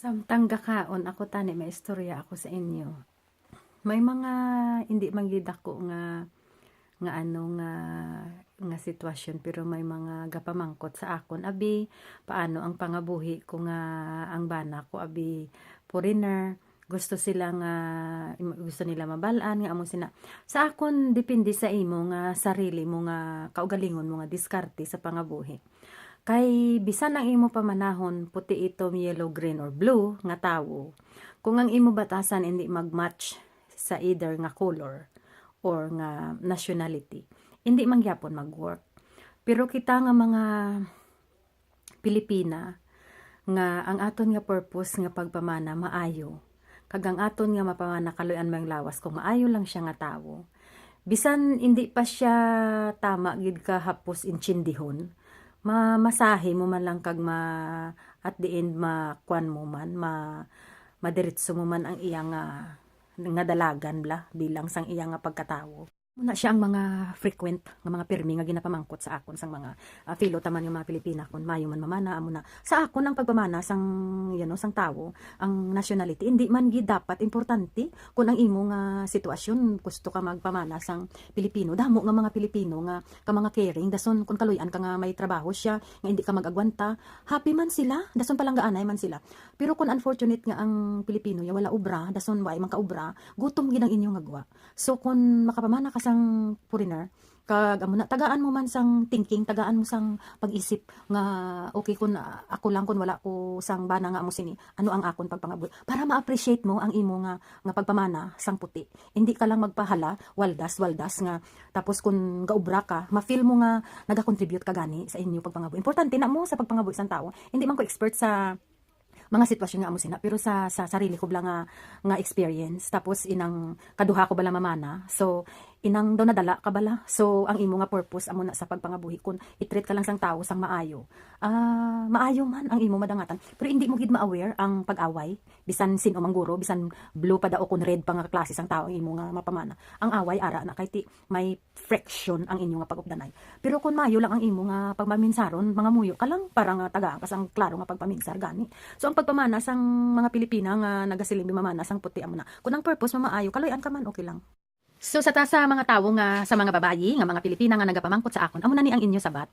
Samtang gakaon ako tani may istorya ako sa inyo. May mga hindi manggid ako nga nga ano nga nga sitwasyon pero may mga gapamangkot sa akon. Abi paano ang pangabuhi ko nga ang bana ko? Abi foreigner. Gusto sila nga gusto nila mabalaan nga amo sina. Sa akon depende sa imo nga sarili mo nga kaugalingon mo nga diskarte sa pangabuhi kay bisan ang imo pamanahon puti ito yellow green or blue nga tawo. Kung ang imo batasan hindi magmatch sa either nga color or nga nationality. Hindi mangyapon magwork. Pero kita nga mga Pilipina nga ang aton nga purpose nga pagpamana maayo. Kag ang aton nga mapamana kaluyan may lawas. Kung maayo lang siya nga tawo. Bisan hindi pa siya tama gid ka hapos inchindihon mamasahe mo man lang kag ma at the end makuan mo man ma madiretso mo man ang iyang nga nga dalagan bla bilang sang iyang nga pagkatawo Muna siya ang mga frequent nga mga pirmi nga ginapamangkot sa akon sang mga uh, filo taman yung mga Pilipina kon mayo man mamana amo na. Sa akon ang pagpamana sang you know, sang tawo ang nationality hindi man gid dapat importante kung ang imo nga sitwasyon gusto ka magpamana sang Pilipino. Damo nga mga Pilipino nga ka mga caring dason kung kaluyan ka nga may trabaho siya nga hindi ka magagwanta happy man sila dason palang gaanay man sila. Pero kung unfortunate nga ang Pilipino ya wala ubra dason way man ka ubra gutom gid ang inyong agwa so kung makapamana ka sang foreigner kag amo na tagaan mo man sang thinking tagaan mo sang pag-isip nga okay kun ako lang kun wala ko sang bana nga amo sini ano ang akon pagpangabuhi para ma-appreciate mo ang imo nga nga pagpamana sang puti. Hindi ka lang magpahala waldas waldas nga. Tapos kun gaubra ka ma-feel mo nga naga-contribute ka gani sa inyo pagpangabuhi importante na mo sa pagpangabuhi sang tao. Hindi man ko expert sa mga sitwasyon nga amo sina pero sa sa sarili ko bala nga nga experience. Tapos inang kaduha ko bala mamana. So inang daw nadala ka bala so ang imo nga purpose amo na sa pagpangabuhi kun i-treat ka lang sang tao sang maayo. Ah maayo man ang imo madangatan. Pero hindi mo gid ma-aware ang pag-away. Bisan sino man guro bisan blue pa daw kun red pa nga klase sang tao ang imo nga mapamana. Ang away ara na. Kay ti may friction ang inyo nga pag-updanay pero kun maayo lang ang imo nga pagmaminsaron mga muyo ka lang para nga taga kasang klaro nga pagpaminsar gani. So ang pagpamana sang mga Pilipina nga nagasiling mamana sang puti amo na. Kun ang purpose mo maayo kaloyan ka man okay lang So sa ta sa mga tawo nga sa mga babayi nga mga Pilipina nga nagapamangkot sa akon amo na ni ang inyo sabat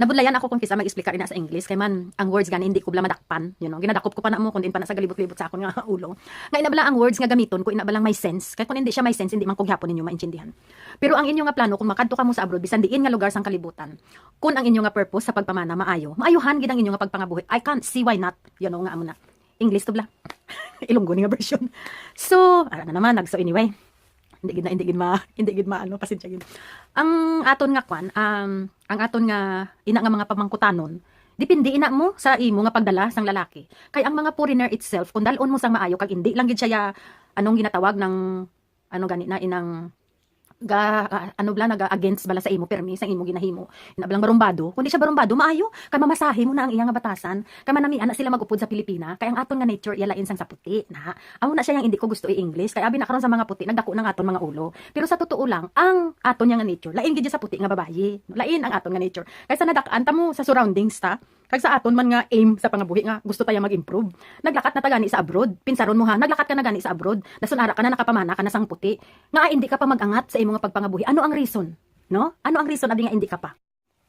Nabudlayan ako kung kisa mag-explica ina sa English kay man ang words gani hindi ko bala madakpan you know. Ginadakop ko pa na mo kun din pa na sa galibot-libot sa akon nga ulo. Nga ina bala ang words nga gamiton ko ina bala may sense. Kay kun hindi siya may sense hindi man ko gyapon ninyo maintindihan. Pero ang inyo nga plano kung makadto ka mo sa abroad bisan diin nga lugar sang kalibutan. Kun ang inyo nga purpose sa pagpamana maayo. Maayuhan gid ang inyo nga pagpangabuhi. I can't see why not you know nga amo na. English to bla. Ilonggo ni nga version. So ara na naman nagso anyway hindi gid na hindi gid ma hindi gid maano pasensya gid. Ang aton nga kwan um ang aton nga ina nga mga pamangkutanon depende ina mo sa imo nga pagdala sang lalaki. Kay ang mga foreigner itself kung dalon mo sang maayo kag hindi lang gid siya ya- anong ginatawag ng ano gani na inang ga ah, ano bala naga against bala sa imo permi sa imo ginahimo. Ina balang barumbado. Kundi siya barumbado maayo. Kay mamasahe mo na ang iyang nga batasan. Kay manami ana sila magupod sa Pilipina. Kay ang aton nga nature yalain sang sa puti na. Amo na siya yang hindi ko gusto i-English. Kay abi na karon sa mga puti nagdako ng aton mga ulo. Pero sa totoo lang ang aton nga nature lain gid sa puti nga babayi lain ang aton nga nature. Kay sa nadakaan ta mo sa surroundings ta kag sa aton man nga aim sa pangabuhi nga gusto taya mag-improve. Naglakat na ta gani sa abroad. Pinsaron mo ha naglakat ka na gani sa abroad. Dason ara ka na nakapamana ka na sang puti. Nga hindi ka pa magangat sa imo nga pagpangabuhi. Ano ang reason? No? Ano ang reason abi nga hindi ka pa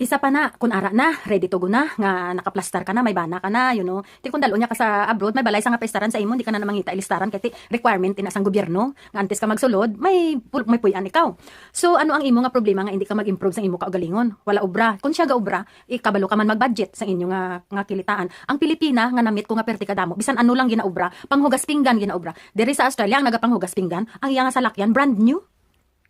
isa pa na, kun ara na, ready to go na, nga nakaplastar ka na, may bana ka na, you know. Ti kung dalo niya ka sa abroad, may balay sa nga pestaran sa imo, hindi ka na namangita ilistaran, kaya ti requirement ina sang gobyerno, nga antes ka magsulod, may, may puyan ikaw. So, ano ang imo nga problema nga hindi ka mag-improve sa imo kaugalingon? Wala obra. Kung siya ga obra, ikabalo ka man mag-budget sa inyo nga, nga kilitaan. Ang Pilipina, nga namit ko nga perti kadamo, bisan ano lang ginaobra, panghugas pinggan ginaobra. Diri sa Australia, ang nagapanghugas pinggan, ang iya nga salakyan, brand new.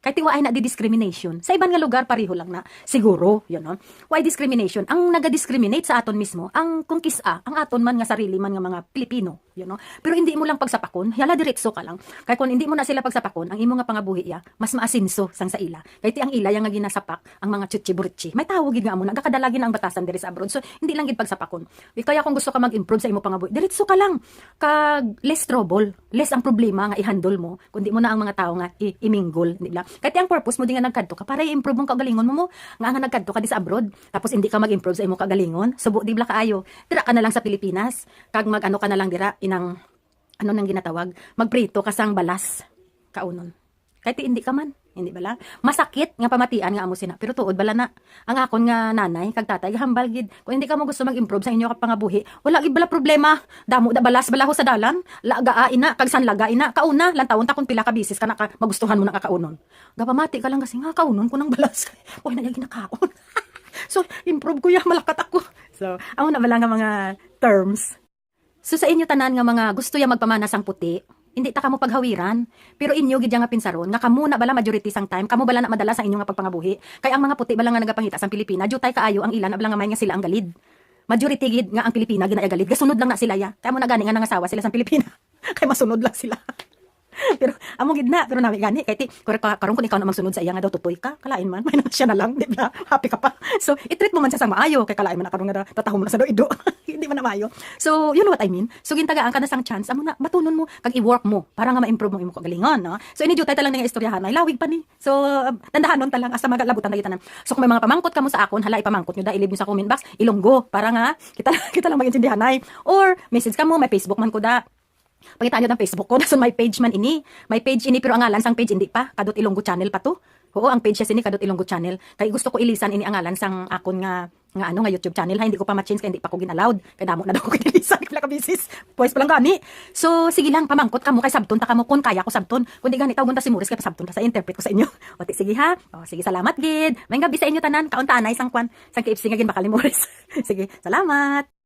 Kahit tiwa ay na di discrimination. Sa ibang nga lugar, pareho lang na. Siguro, yun no? Why discrimination? Ang naga-discriminate sa aton mismo, ang kung kisa, ang aton man nga sarili man nga mga Pilipino, yun no? Pero hindi mo lang pagsapakon, yala diretso ka lang. Kaya kung hindi mo na sila pagsapakon, ang imo nga pangabuhi ya, mas maasinso sang sa ila. Kaya ti ang ila yung nga ginasapak, ang mga chuchi May tawag gid nga mo, nagakadalagi na ang batasan diri sa abroad. So, hindi lang gid pagsapakon. Kaya kung gusto ka mag-improve sa imo pangabuhi, diretso ka lang. Kag less trouble less ang problema nga i-handle mo kundi mo na ang mga tao nga i- iminggol di kaya ang purpose mo di nga nagkadto ka para i-improve mo ang kagalingon mo mo. Nga nga nagkadto ka di sa abroad tapos hindi ka mag-improve sa imong kagalingon subo di bla kaayo. Dira ka na lang sa Pilipinas kag mag-ano ka na lang dira inang ano nang ginatawag magprito kasang balas kaunon. Kahit hindi ka man hindi bala masakit nga pamatian nga amo sina. Pero tuod bala na. Ang akon nga nanay kag tatay hambal gid kung hindi ka mo gusto mag-improve sa inyo ka pangabuhi wala gid bala problema. Damo da balas bala ho sa dalan. Laga ina kag san laga ina kauna lang taon ta kun pila ka bisis ka na ka magustuhan mo na kakaunon gapamati ka lang kasi nga kaunon ko nang balas. Oy na ginakaon so improve ko ya malakat ako. So amo na bala nga mga terms. So sa inyo tanan nga mga gusto ya magpamana sang puti, hindi ta kamo paghawiran. Pero inyo gid nga pinsaron nga kamo na bala majority sang time, kamo bala na madala sa inyo nga pagpangabuhi. Kay ang mga puti bala nga nagapangita sang Pilipina, jutay kaayo ang ilan na bala nga may nga sila ang galid. Majority gid nga ang Pilipina ginaya galid, gasunod lang na sila ya. Kaya mo na gani nga nangasawa sila sang Pilipina. Kay masunod lang sila. pero amo gid na, pero nami gani kay ti karon kun ikaw na magsunod sa iya nga daw tutoy ka, kalain man may siya na lang, di ba? Happy ka pa. So, i-treat mo man siya sang maayo kay kalain man na karon nga tataho mo na sa do ido. hindi man na maayo. So, you know what I mean? So, gintagaan ka na sang chance, amo na matunon mo kag i-work mo para nga ma-improve mo imong kagalingon, no? So, ini jutay ta lang nga istoryahan, ay lawig pa ni. So, tandahanon ta lang asa magalabutan ta tanan. So, kung may mga pamangkot kamo sa akon, hala ipamangkot nyo da ilib nyo sa comment box, ilonggo para nga kita kita lang maintindihan ay. Or message kamo, may Facebook man ko da. Pakita nyo ng Facebook ko. Dason may page man ini. May page ini pero ang ngalan sang page hindi pa. Kadot Ilonggo channel pa to. Oo, ang page siya sini Kadot Ilonggo channel. Kay gusto ko ilisan ini ang ngalan sang akon nga nga ano nga YouTube channel. Ha hindi ko pa ma-change kaya hindi pa ko ginallowed kay damo na daw ko kinilisan pila ka bisis pa lang gani so sige lang pamangkot ka mo. Kay sabton ta kamo kun kaya ko sabton. Kundi gani tawgon ta si Morris kay pasabton ta sa interpret ko sa inyo. O ti sige ha? O sige salamat gid. May gabi sa inyo tanan. Kaunta anay sang kwan. Sang KFC nga gin bakal ni Morris sige salamat